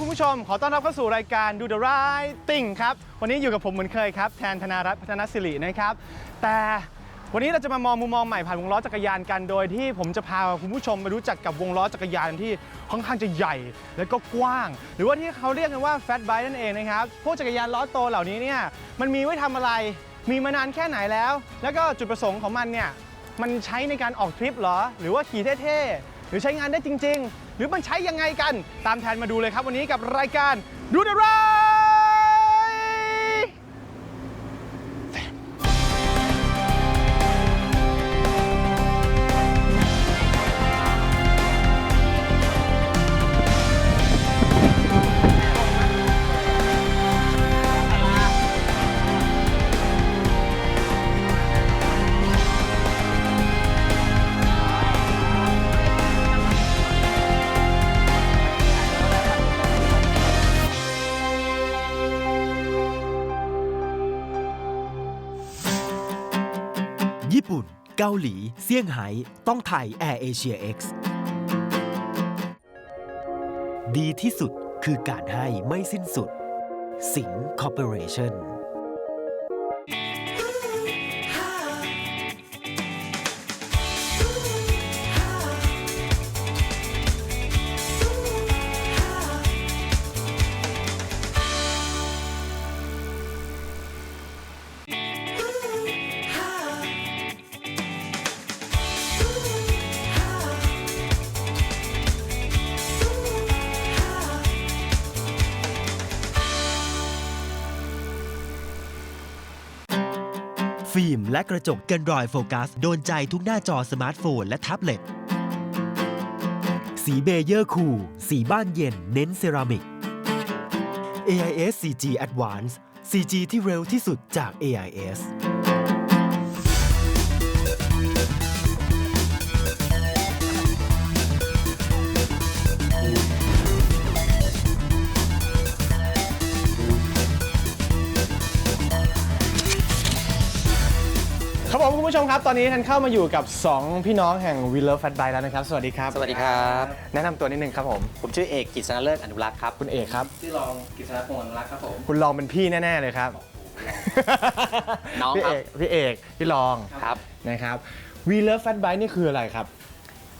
คุณผู้ชม ขอต้อนรับเข้าสู่รายการ Do the Right Thing ครับ วันนี้อยู่กับผมเหมือนเคยครับ แทนธนารัตน์พัฒนศิรินะครับ แต่วันนี้เราจะมามองมุมมองใหม่ผ่านวงล้อจักรยานกัน โดยที่ผมจะพาคุณผู้ชมไปรู้จักกับวงล้อจักรยานที่ค่อนข้างจะใหญ่ และก็กว้าง หรือว่าที่เขาเรียกกันว่า Fat Bike นั่นเองนะครับ พวกจักรยานล้อโตเหล่านี้เนี่ย มันมีไว้ทำอะไร มีมานานแค่ไหนแล้ว แล้วก็จุดประสงค์ของมันเนี่ย มันใช้ในการออกทริปหรอ หรือว่าขี่เท่ๆ หรือใช้งานได้จริง ๆ หรือมันใช้ยังไงกัน ตามแทนมาดูเลยครับวันนี้กับรายการดูด e r i ญี่ เกาหลี เซี่ยงไฮ้ต้องไทย Air Asia X ดีที่สุดคือการให้ไม่สิ้นสุด สิงคอร์ปอเรชั่น และกระจกกันรอยโฟกัส โดนใจทุกหน้าจอสมาร์ทโฟนและแท็บเล็ต สีเบเยอร์คูลสีบ้านเย็นเน้นเซรามิก AIS CG Advance CG ที่เร็วที่สุดจาก AIS ผมคุณผู้ชมครับ ตอนนี้ท่านเข้ามาอยู่กับ 2 พี่น้องแห่ง We Love Fat Bike แล้วนะครับ สวัสดีครับสวัสดีครับ แนะนำตัวนิดนึงครับผม ผมชื่อเอกกิจสนเลิศอนุรักษ์ครับ คุณเอกครับ ชื่อรองกิจสนพงศ์อนุรักษ์ครับผม คุณลองเป็นพี่แน่ ๆ เลยครับน้องพี่ครัเอบ กพี่เอกพี่ลองครับนะครับ We Love Fat Bike นี่คืออะไรครับ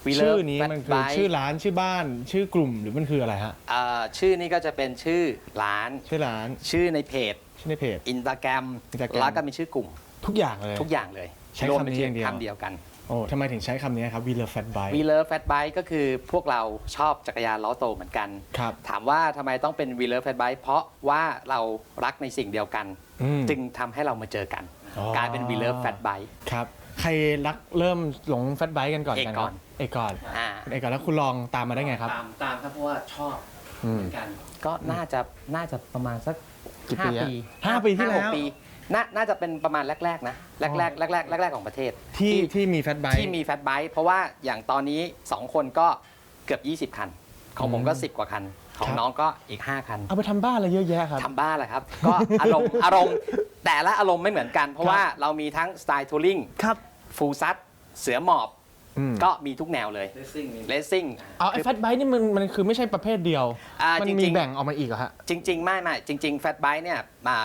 We ชื่อ Love นี้ Fat มันคือ Bike ชื่อร้านชื่อบ้าน ชื่อกลุ่มหรือมันคืออะไรฮะเอ่อชื่อนี้ก็จะเป็นชื่อร้าน ชื่อร้านชื่อในเพจ ชื่อในเพจ อินสตาแกรม Instagram แล้วก็มีชื่อกลุ่มทุกอย่างเลยทุกอย่างเลย ใช้รวมคำเป็นนี้ชื่อย่างเดียว คำเดียวกัน โอ้ทำไมถึงใช้คำนี้ครับ We Love Fat Bike We Love Fat Bike ก็คือพวกเราชอบจักรยานล้อโตเหมือนกัน ครับ ถามว่าทำไมต้องเป็น We Love Fat Bike เพราะว่าเรารักในสิ่งเดียวกัน อืมจึงทำให้เรามาเจอกัน อ๋อ กลายเป็น We Love Fat Bike ครับ ใครรักเริ่มหลงแฟตไบค์กันก่อนเอกกันก่คอรันบเอกก่อนอ่าคุณเอกก่อนแล้วคุณลองตามมาได้ไงครับ ตามตามครับเพราะว่าชอบอืม เหมือนกัน ก็น่าจะน่าจะประมาณสักกี่ปีห้าอะปีห้าปีที่แล้วหกปี น่าน่าจะเป็นประมาณแรกๆนะแรกๆแรกแรกแรกแรกๆของประเทศ ที่ที่มีแฟตไบค์ที่มีแฟตไบค์เพราะว่าอย่างตอนนี้ 2 คนก็เกือบ 20 คัน ของผมก็ 10 กว่าคัน ของน้องก็อีก 5 คัน เอาไปทำบ้านอะไรเยอะแยะครับ ทำบ้านแหละครับ ก็อารมณ์อารมณ์แต่ละอารมณ์ไม่เหมือนกัน เพราะว่าเรามีทั้งสไตล์ทัวริงครับ ฟูลซัดเสือหมอบ อืม ก็มีทุกแนวเลยเลสซิ่ง เอาไอ้แฟตไบค์นี่มันมันคือไม่ใช่ประเภทเดียว อ่ามันจมีริงๆ แบ่งออกมาอีกเหรอฮะ จริง ๆ ไม่ไม่จริง ๆ แฟตไบค์เนี่ยมา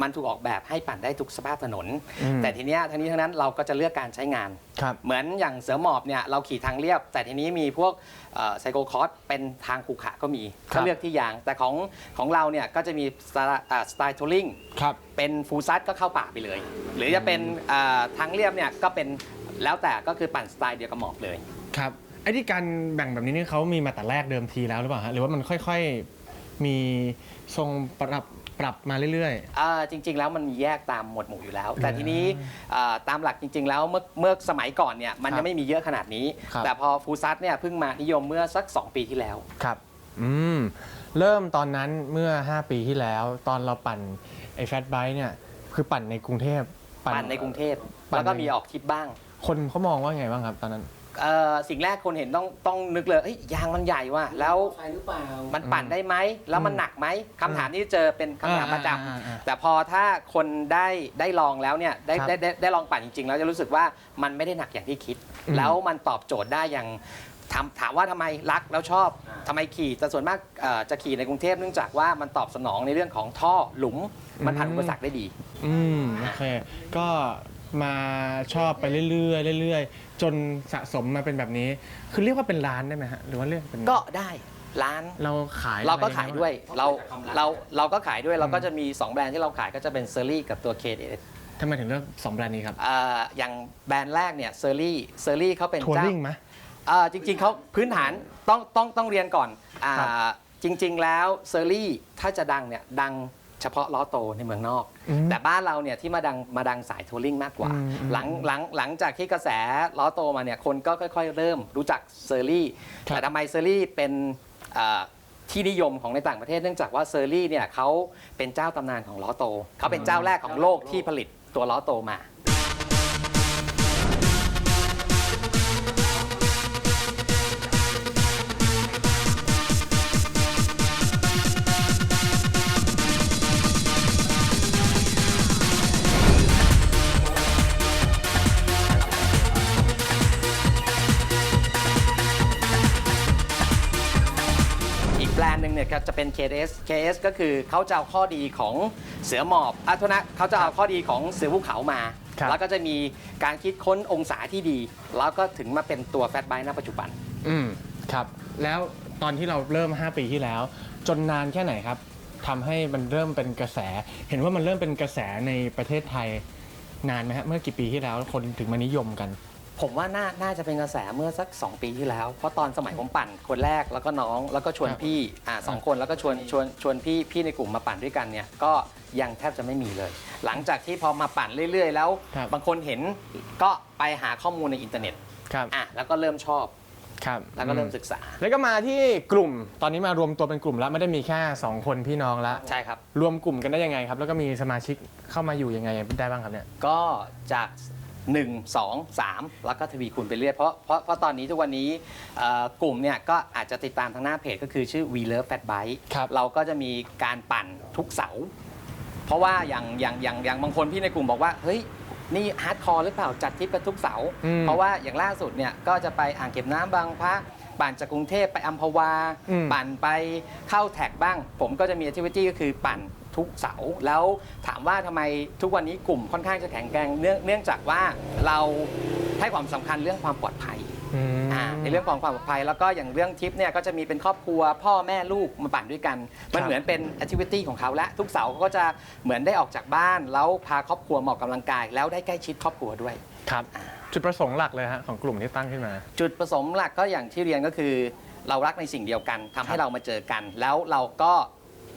มันถูกออกแบบให้ปั่นได้ทุกสภาพถนน อืมแต่ทีเนี้ยทั้งนี้ทั้งนั้นเราก็จะเลือกการใช้งาน ครับเหมือนอย่างเสือหมอบเนี่ยเราขี่ทางเรียบ แต่ทีนี้มีพวกไซโคคอร์สเป็นทางขรุขระก็มีครับก็เลือกที่ยาง แต่ของของเราเนี่ยก็จะมีสไตล์ทัวริง ครับ เป็นฟูลซัดก็เข้าป่าไปเลย หรือจะเป็นอ่าทางเรียบเนี่ยก็เป็นแล้วแต่ก็คือปั่นสไตล์เดียวกับหมอบเลย ครับไอ้ที่การแบ่งแบบนี้นี่เขามีมาแต่แรกเดิมทีแล้วหรือเปล่าฮะหรือว่ามันค่อยๆมีทรงปรับ ปรับมาเรื่อย อ่าจริง ๆ แล้วมันมีแยกตามหมวดหมู่อยู่แล้ว แต่ทีนี้อ่าตามหลักจริง ๆ แล้วเมื่อเมื่อสมัยก่อนเนี่ยมันครับยังไม่มีเยอะขนาดนี้ ครับแต่พอฟูลซัดเนี่ยเพิ่งมานิยมเมื่อสัก 2 ปีที่แล้ว ๆ ครับ อืม เริ่มตอนนั้นเมื่อ 5 ปีที่แล้ว ตอนเราปั่นไอ้แฟตไบค์เนี่ย คือปั่นในกรุงเทพ ปั่นในกรุงเทพ ปั่นแล้วก็ใน มีออกทริปบ้าง คนเขามองว่าไงบ้างครับตอนนั้น เอ่อสิ่งแรกคนเห็นต้องต้องนึกเลยเอ้ยยางมันใหญ่ว่ะแล้วมันปั่นได้ไหม แล้วมันหนักไหมคำถามนี้เจอเป็นคำถามประจำอ่าอ่าอ่าแต่พอถ้าคนได้ได้ลองแล้วเนี่ยได้ครับได้ได้ได้ลองปั่นจริงๆ แล้วจะรู้สึกว่ามันไม่ได้หนักอย่างที่คิด อืม แล้วมันตอบโจทย์ได้อย่างถามถามว่าทำไมรักแล้วชอบทำไมขี่แต่ส่วนมากเอ่อจะขี่ในกรุงเทพเนื่องจากว่ามันตอบสนองในเรื่องของท่อหลุมมันผ่านอุปสรรคได้ดี อืมโอเค ก็ มาชอบไปเรื่อยๆเรื่อยๆ จนสะสมมาเป็นแบบนี้ คือเรียกว่าเป็นร้านได้ไหมฮะหรือว่าเรียกเป็นก็ได้ร้าน เราขายเราก็อะไขายด้วย เราเราเราก็ขายด้วยเราก็จะมี 2 แบรนด์ที่เราขายก็จะเป็นเซอรี่กับตัว KDS ทำไมถึงเลือกสองแบรนด์นี้ครับอ่าอย่างแบรนด์แรกเนี่ยเซอรี่เซอรี่เขาเป็นทัวเจ้า ริงไหม อ่าจริงๆเขาพื้นฐานต้องต้องต้องเรียนก่อนอ่าครับจริง ๆ แล้วเซอรี่ถ้าจะดังเนี่ยดัง เฉพาะล้อโตในเมืองนอกอืมแต่บ้านเราเนี่ยที่มาดังมาดังสายทัวริงมากกว่าอืมอืมหลังหลังหลังจากที่กระแสล้อโตมาเนี่ยคนก็ค่อย ๆ เริ่มรู้จักเซอรี่ครับแต่ทำไมเซอรี่เป็นอ่าที่นิยมของในต่างประเทศเนื่องจากว่าเซอรี่เนี่ยเขาเป็นเจ้าตำนานของล้อโตเขาเป็นเจ้าแรกของโลกที่ผลิตตัวล้อโตมา KS KS ก็คือเขาจะเอาข้อดีของเสือหมอบอะโทษนะเขาจะเอาข้อดีของเสือภูเขามา ครับ แล้วก็จะมีการคิดค้นองศาที่ดี แล้วก็ถึงมาเป็นตัวแฟตไบค์ณปัจจุบัน อืมครับ แล้วตอนที่เราเริ่ม 5 ปีที่แล้ว จนนานแค่ไหนครับทำให้มันเริ่มเป็นกระแส เห็นว่ามันเริ่มเป็นกระแสในประเทศไทยนานไหมฮะเมื่อกี่ปีที่แล้วคนถึงมานิยมกัน ผมว่าน่าน่าจะเป็นกระแสเมื่อสัก 2 ปีที่แล้ว เพราะตอนสมัยผมปั่นคนแรกแล้วก็น้องแล้วก็ชวนครับพี่อ่าสองคนแล้วก็ชวนชวนชวนพี่พี่ในกลุ่มมาปั่นด้วยกันเนี่ยก็ยังแทบจะไม่มีเลย หลังจากที่พอมาปั่นเรื่อย ๆ แล้ว ครับบางคนเห็นก็ไปหาข้อมูลในอินเทอร์เน็ตครับ อะแล้วก็เริ่มชอบครับแล้วก็เริ่มอืศึกษาแล้วก็มาที่กลุ่มตอนนี้มารวมตัวเป็นกลุ่มแล้วไม่ได้มีแค่2คนพี่น้องแล้วใช่ครับ รวมกลุ่มกันได้ยังไงครับ แล้วก็มีสมาชิกเข้ามาอยู่ยังไงได้บ้างครับเนี่ย ก็จาก 1 2 3 แล้วก็ทวีคูณไปเรื่อยเพราะเพราะเพราะตอนนี้ทุกวันนี้เอ่อกลุ่มเนี่ยก็อาจจะติดตามทางหน้าเพจก็คือชื่อ We Love Fat Bike ครับเราก็จะมีการปั่นทุกเสาร์เพราะว่าอย่างอย่างอย่างอย่างบางคนพี่ในกลุ่มบอกว่า เฮ้ย นี่ฮาร์ดคอร์หรือเปล่าจัดทริปกันทุกเสาร์อืมเพราะว่าอย่างล่าสุดเนี่ยก็จะไปอ่างเก็บน้ำบางพระปั่นจากกรุงเทพไปอัมพวา อืม ปั่นไปเข้าแท็กบ้าง ผมก็จะมี a c t i v i t y ก็คือปั่น ทุกเสาร์แล้วถามว่าทำไมทุกวันนี้กลุ่มค่อนข้างจะแข็งแกร่งเนื่องเนื่องจากว่าเราให้ความสำคัญเรื่องความปลอดภัยอืมอ่าในเรื่องของความปลอดภัยแล้วก็อย่างเรื่องทริปเนี่ยก็จะมีเป็นครอบครัวพ่อแม่ลูกมาปั่นด้วยกัน มันครับเหมือนเป็นแอคทิวิตี้ของเขาและทุกเสาร์เขาก็จะเหมือนได้ออกจากบ้าน แล้วพาครอบครัวมาออกกำลังกาย แล้วได้ใกล้ชิดครอบครัวด้วยครับจุดประสงค์หลักเลยฮะของกลุ่มที่ตั้งขึ้นมา จุดประสงค์หลักก็อย่างที่เรียนก็คือ เรารักในสิ่งเดียวกันทำให้ครับเรามาเจอกัน แล้วเราก็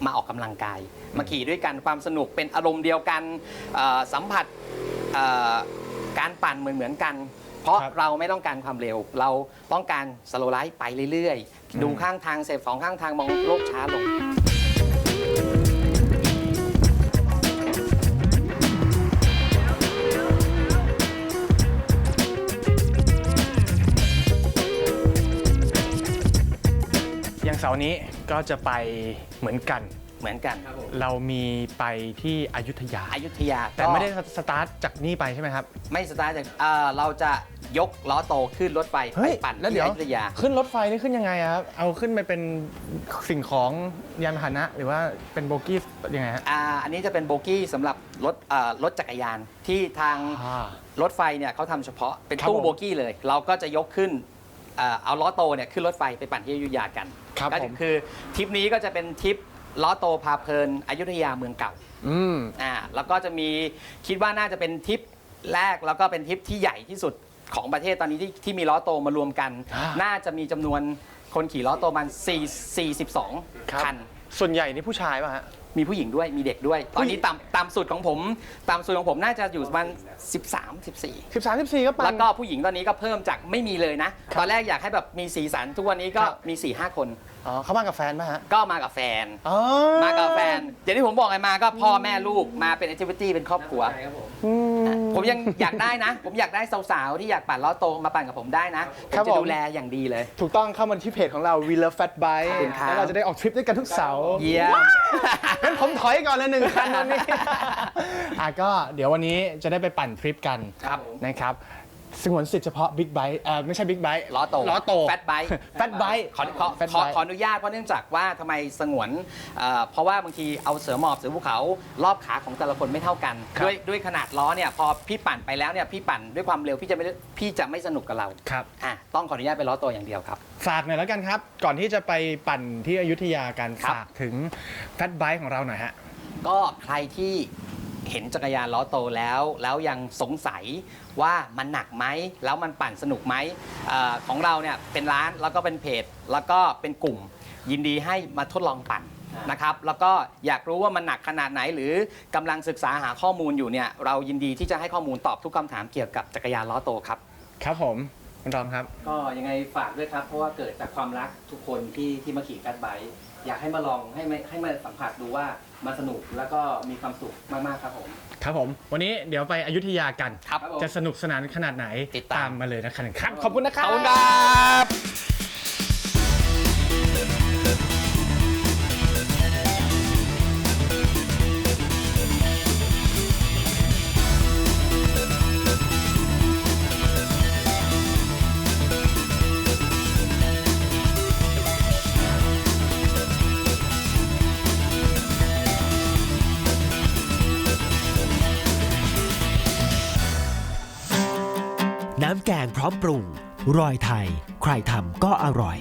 มาออกกำลังกาย มาขี่ด้วยกันความสนุกเป็นอารมณ์เดียวกันเอ่อสัมผัสเอ่อการปั่นเหมือนเหมือนๆกัน เพราะครับเราไม่ต้องการความเร็ว เราต้องการสโลไลฟ์ไปเรื่อยๆ ดูข้างทางเสพสองข้างทางมองโลกช้าลงอย่างเสาร์นี้ ก็จะไปเหมือนกัน เหมือนกันเรามีไปที่อยุธยา อยุธยาแต่ก็ไม่ได้สตาร์ทจากนี่ไปใช่ไหมครับ ไม่สตาร์ทจากเอ่อเราจะยกล้อโตขึ้นรถไฟไปเฮ้ยปั่นแล้วที่เดี๋ยว อยุธยา ขึ้นรถไฟนี่ขึ้นยังไงอะครับ เอาขึ้นไปเป็นสิ่งของยานพาหนะ หรือว่าเป็นโบกี้ยังไงฮะอ่าอันนี้จะเป็นโบกี้สำหรับรถอ่ารถจักรยานที่ทางอ่า รถไฟเนี่ยเขาทำเฉพาะเป็นครับตู้ผม โบกี้เลย เราก็จะยกขึ้น อ่าเอาล้อโตเนี่ยขึ้นรถไฟไปปั่นที่อยุธยากันครับก็ผม คือทริปนี้ก็จะเป็นทริปล้อโตพาเพลินอยุธยาเมืองเก่า อืม อ่าแล้วก็จะมีคิดว่าน่าจะเป็นทริปแรกแล้วก็เป็นทริปที่ใหญ่ที่สุดของประเทศตอนนี้ที่ที่มีล้อโตมารวมกัน อ่าน่าจะมีจำนวนคนขี่ล้อโตมัน4 42คัน ส่วนใหญ่นี่ผู้ชายป่ะฮะ มีผู้หญิงด้วยมีเด็กด้วย ตอนนี้ผู้หญิงตามตามสุดของผม ตามสุดของผมน่าจะอยู่ประมาณ13 14 13 14ก็ปั่นแล้วก็ผู้หญิงตอนนี้ก็เพิ่มจากไม่มีเลยนะ ตอนแรกอยากให้แบบมีสีสันทุกวันนี้ก็ครับมี4 5คน อ๋อเขามากับแฟนป่ะฮะก็มากับแฟน อ๋อมากับแฟนอย่างที่ผมบอกไงมาก็พ่อแม่ลูกมาเป็นแอคทิวิตี้เป็นครอบครัว อืม ผมยังอยากได้นะ ผมอยากได้สาวๆ ที่อยากปั่นล้อโตมาปั่นกับผมได้นะผมครับจะผมดูแลอย่างดีเลย ถูกต้องเข้ามาที่เพจของเรา We Love Fat Bike ขอบคุณครับ แล้วเราจะได้ออกทริปด้วยกันทุกเสาร์เยี่ยม งั้นผมถอยก่อนเลยหนึ่งคันตอนนี้ อะก็เดี๋ยววันนี้จะได้ไปปั่นทริปกันครับ นะครับ สงวนสิทธิ์เฉพาะบิ๊กไบค์เอ่อไม่ใช่บิ๊กไบค์ล้อโตล้อโต Fat Bike Fat Bike ขอขอ Fat ขอ Bike ขออนุญาตเพราะเนื่องจากว่าทำไมสงวนเอ่อเพราะว่าบางทีเอาเสือหมอบเสือภูเขารอบขาของแต่ละคนไม่เท่ากันครับด้วยด้วยขนาดล้อเนี่ยพอพี่ปั่นไปแล้วเนี่ยพี่ปั่นด้วยความเร็วพี่จะไม่พี่จะไม่สนุกกับเราครับอะต้องขออนุญาตเป็นล้อโตอย่างเดียวครับฝากหน่อยแล้วกันครับ ก่อนที่จะไปปั่นที่อยุธยากันครับฝากถึงแฟตไบค์ของเราหน่อยฮะก็ใครที่ เห็นจักรยานล้อโตแล้ว แล้วยังสงสัยว่ามันหนักไหมแล้วมันปั่นสนุกไหมเออของเราเนี่ยเป็นร้านแล้วก็เป็นเพจแล้วก็เป็นกลุ่ม ยินดีให้มาทดลองปั่นนะครับแล้วก็อยากรู้ว่ามันหนักขนาดไหน หรือกำลังศึกษาหาข้อมูลอยู่เนี่ยเรายินดีที่จะให้ข้อมูลตอบทุกคำถามเกี่ยวกับจักรยานล้อโตครับ ครับผมคุณรองครับ ก็ยังไงฝากด้วยครับ เพราะว่าเกิดจากความรักทุกคนที่ที่มาขี่แฟตไบค์ อยากให้มาลองให้มาให้มาสัมผัสดูว่ามันสนุกแล้วก็มีความสุขมากๆครับผม ครับผม วันนี้เดี๋ยวไปอยุธยากัน ครับจะสนุกสนานขนาดไหนติดตาม มาเลยนะครับ ขอบคุณนะครับ ขอบคุณครับ ร้อมปรุง รอยไทย ใครทำก็อร่อย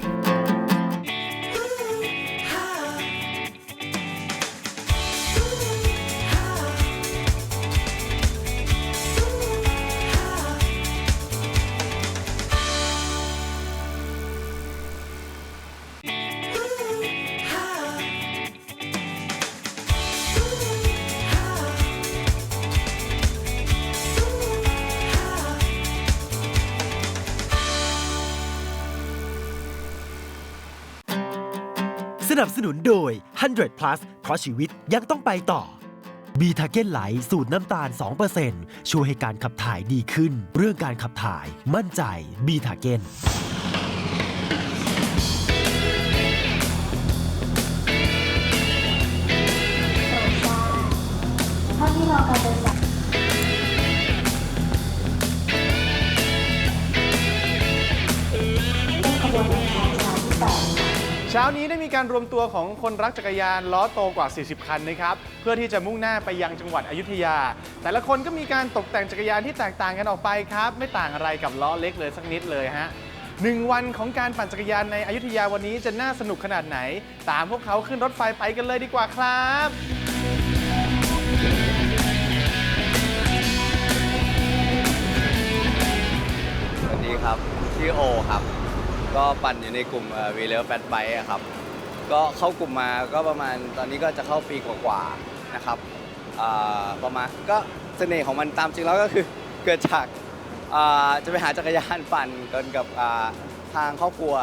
นับสนุนโดย 100 plus เพราะชีวิตยังต้องไปต่อ บีทาเก้นไหลสูตรน้ำตาล 2%ช่วยให้การขับถ่ายดีขึ้น เรื่องการขับถ่าย มั่นใจบีทาเก้น การรวมตัวของคนรักจักรยานล้อโตกว่า 40 คันนะครับเพื่อที่จะมุ่งหน้าไปยังจังหวัดอยุธยา แต่ละคนก็มีการตกแต่งจักรยานที่แตกต่างกันออกไปครับ ไม่ต่างอะไรกับล้อเล็กเลยสักนิดเลยฮะหนึ่งวันของการปั่นจักรยานในอยุธยาวันนี้จะน่าสนุกขนาดไหน ตามพวกเขาขึ้นรถไฟไปกันเลยดีกว่าครับสวัสดีครับชื่อโอครับ ก็ปั่นอยู่ในกลุ่มวีเลอร์แฟตไบค์ครับ ก็เข้ากลุ่มมาก็ประมาณตอนนี้ก็จะเข้าปีกว่าๆนะครับอ่าประมาณก็เสน่ห์ของมันตามจริงแล้วก็คือเกิดจากอ่าจะไปหาจักรยานปั่นกันกับอ่าทางครอบครัว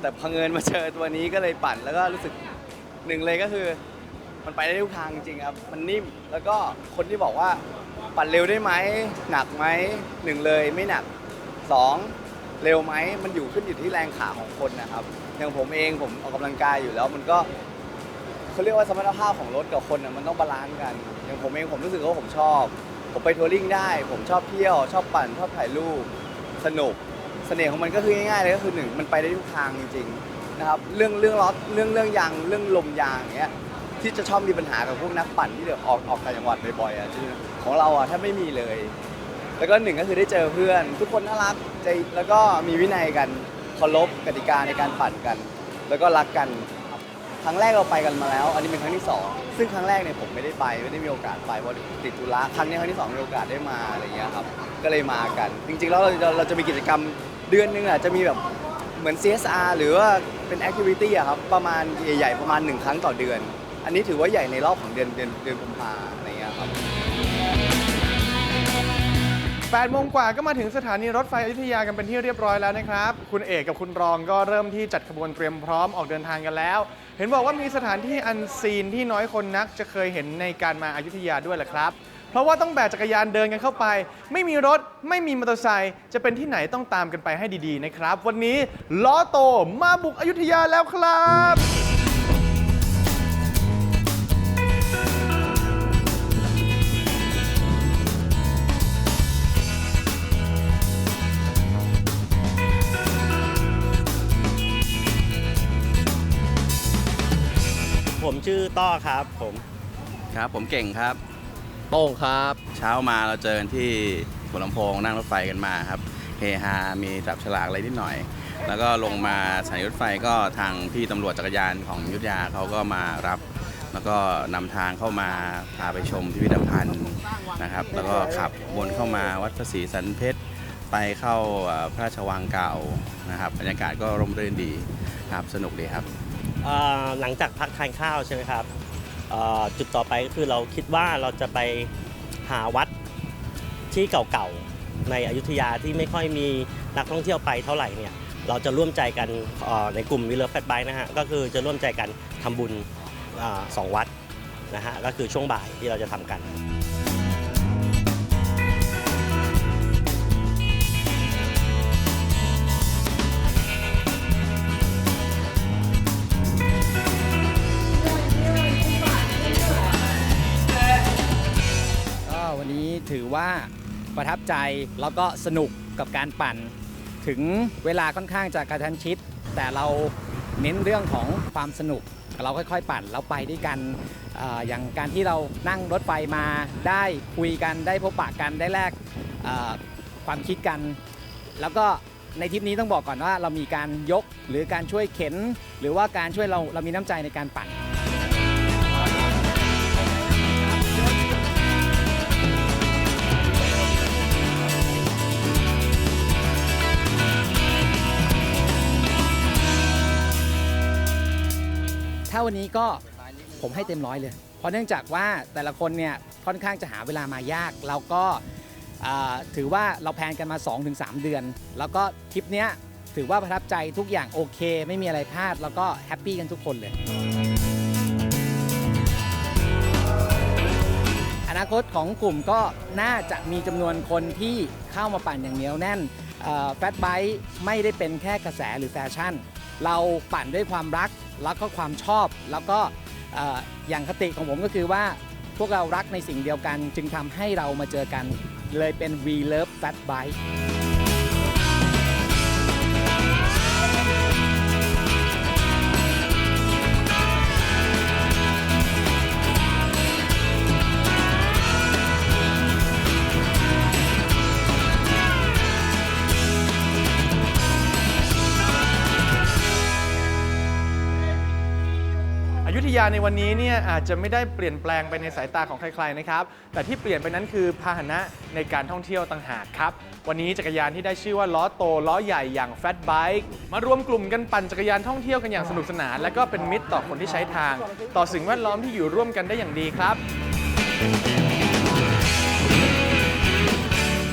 แต่พังเอิญมาเจอตัวนี้ก็เลยปั่นแล้วก็รู้สึกหนึ่งเลยก็คือ มันไปได้ทุกทางจริงๆครับ มันนิ่มแล้วก็คนที่บอกว่าปั่นเร็วได้ไหมหนักไหมหนึ่งเลยไม่หนักสองเร็วไหมมันอยู่ขึ้นอยู่ที่แรงขาของคนนะครับ อย่างผมเองผมออกกำลังกายอยู่แล้วมันก็เขาเรียกว่าสมรรถภาพของรถกับคนน่ะมันต้องบาลานซ์กัน อย่างผมเองผมรู้สึกว่าผมชอบ ผมไปทัวริงได้ ผมชอบเที่ยว ชอบปั่นชอบถ่ายรูปสนุกเสน่ห์ของมันก็คือง่ายๆเลยก็คือหนึ่งมันไปได้ทุกทางจริงๆนะครับเรื่องเรื่องล้อเรื่องเรื่องยางเรื่องลมยางอย่างเงี้ยที่จะชอบมีปัญหากับพวกนักปั่นที่เดี๋ยวออกออกต่างจังหวัดบ่อยๆอะจริงๆของเราอะถ้าไม่มีเลย แล้วก็หนึ่งก็คือได้เจอเพื่อน ทุกคนน่ารักใจแล้วก็มีวินัยกัน เคารพกติกาในการปั่นกัน แล้วก็รักกันครั้งแรกเราไปกันมาแล้ว อันนี้เป็นครั้งที่สองซึ่งครั้งแรกเนี่ยผมไม่ได้ไปไม่ได้มีโอกาสไปเพราะติดธุระครั้งนี้ครั้งที่สองมีโอกาสได้มาอะไรเงี้ยครับก็เลยมากัน จริงๆแล้วเราจะเราจะมีกิจกรรมเดือนหนึงอะจะมีแบบเหมือน CSR หรือว่าเป็น activity อะครับประมาณใหญ่ๆประมาณหนึ่งครั้งต่อเดือน อันนี้ถือว่าใหญ่ในรอบของเดือนเดือนเดือนกุมภาอะไรเงี้ยครับ 8โมงกว่าก็มาถึงสถานีรถไฟอยุธยากันเป็นที่เรียบร้อยแล้วนะครับ คุณเอกกับคุณรองก็เริ่มที่จัดขบวนเตรียมพร้อมออกเดินทางกันแล้ว เห็นบอกว่ามีสถานที่อันซีนที่น้อยคนนักจะเคยเห็นในการมาอายุธยาด้วยแหละครับ เพราะว่าต้องแบกจักรยานเดินกันเข้าไป ไม่มีรถไม่มีมอเตอร์ไซค์จะเป็นที่ไหนต้องตามกันไปให้ดีๆนะครับ วันนี้ล้อโตมาบุกอยุธยาแล้วครับ ต้อครับผมครับ ผมเก่งครับ โต้งครับ เช้ามาเราเจอกันที่หัวลำโพงนั่งรถไฟกันมาครับเฮฮา มีจับฉลากอะไรนิดหน่อย แล้วก็ลงมาสถานีรถไฟก็ทางพี่ตำรวจจักรยานของอยุทธยาเขาก็มารับ แล้วก็นำทางเข้ามาพาไปชมพิพิธภัณฑ์นะครับ แล้วก็ขับวนเข้ามาวัดพระศรีสันเพชรไปเข้าเอ่อพระราชวังเก่านะครับบรรยากาศก็ร่มรื่นดีครับสนุกดีครับเอ่อ หลังจากพักทานข้าวใช่ไหมครับจุดต่อไปก็คือเราคิดว่าเราจะไปหาวัดที่เก่าๆในอยุธยาที่ไม่ค่อยมีนักท่องเที่ยวไปเท่าไหร่เนี่ยเราจะร่วมใจกันในกลุ่มวิลเลอร์แฟตไบนะฮะก็คือจะร่วมใจกันทำบุญอสองวัดนะฮะก็คือช่วงบ่ายที่เราจะทำกัน ถือว่าประทับใจแล้วก็สนุกกับการปั่น ถึงเวลาค่อนข้างจะกระชั้นชิด แต่เราเน้นเรื่องของความสนุก เราค่อยๆ ปั่นแล้วไปด้วยกันออย่างการที่เรานั่งรถไฟมาได้คุยกันได้พบปะกันได้แลกความคิดกัน แล้วก็ในทริปนี้ต้องบอกก่อนว่าเรามีการยกหรือการช่วยเข็น หรือว่าการช่วยเราเรามีน้ำใจในการปั่น ถ้าวันนี้ก็ผมให้เต็มร้อยเลย เพราะเนื่องจากว่าแต่ละคนเนี่ยค่อนข้างจะหาเวลามายาก แล้วก็ถือว่าเราแพนกันมา 2-3 เดือน แล้วก็ทริปเนี้ยถือว่าประทับใจทุกอย่างโอเค ไม่มีอะไรพลาด แล้วก็แฮปปี้กันทุกคนเลย อนาคตของกลุ่มก็น่าจะมีจำนวนคนที่เข้ามาปั่นอย่างเหนียวแน่นแฟตไบค์ไม่ได้เป็นแค่กระแสหรือแฟชั่น เราปั่นด้วยความรัก แล้วก็ความชอบ แล้วก็ออย่างคติของผมก็คือว่าพวกเรารักในสิ่งเดียวกัน จึงทำให้เรามาเจอกัน เลยเป็น We Love Fat Bike ยาในวันนี้เนี่ยอาจจะไม่ได้เปลี่ยนแปลงไปในสายตาของใครๆนะครับ แต่ที่เปลี่ยนไปนั้นคือพาหนะในการท่องเที่ยวต่างหากครับ วันนี้จักรยานที่ได้ชื่อว่าล้อโตล้อใหญ่อย่าง Fat Bike มารวมกลุ่มกันปั่นจักรยานท่องเที่ยวกันอย่างสนุกสนาน และก็เป็นมิตรต่อคนที่ใช้ทาง ต่อสิ่งแวดล้อมที่อยู่ร่วมกันได้อย่างดีครับ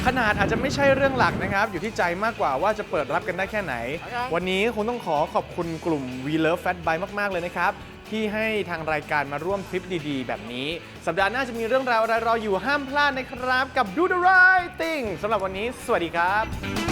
ขนาดอาจจะไม่ใช่เรื่องหลักนะครับ อยู่ที่ใจมากกว่าว่าจะเปิดรับกันได้แค่ไหน วันนี้คงต้องขอขอบคุณกลุ่ม We Love Fat Bike มาก ๆ เลยนะครับ ที่ให้ทางรายการมาร่วมทริปดีๆ แบบนี้ สัปดาห์หน้าจะมีเรื่องราวอะไรรออยู่ห้ามพลาดนะครับ กับ Do the Right Thing สำหรับวันนี้ สวัสดีครับ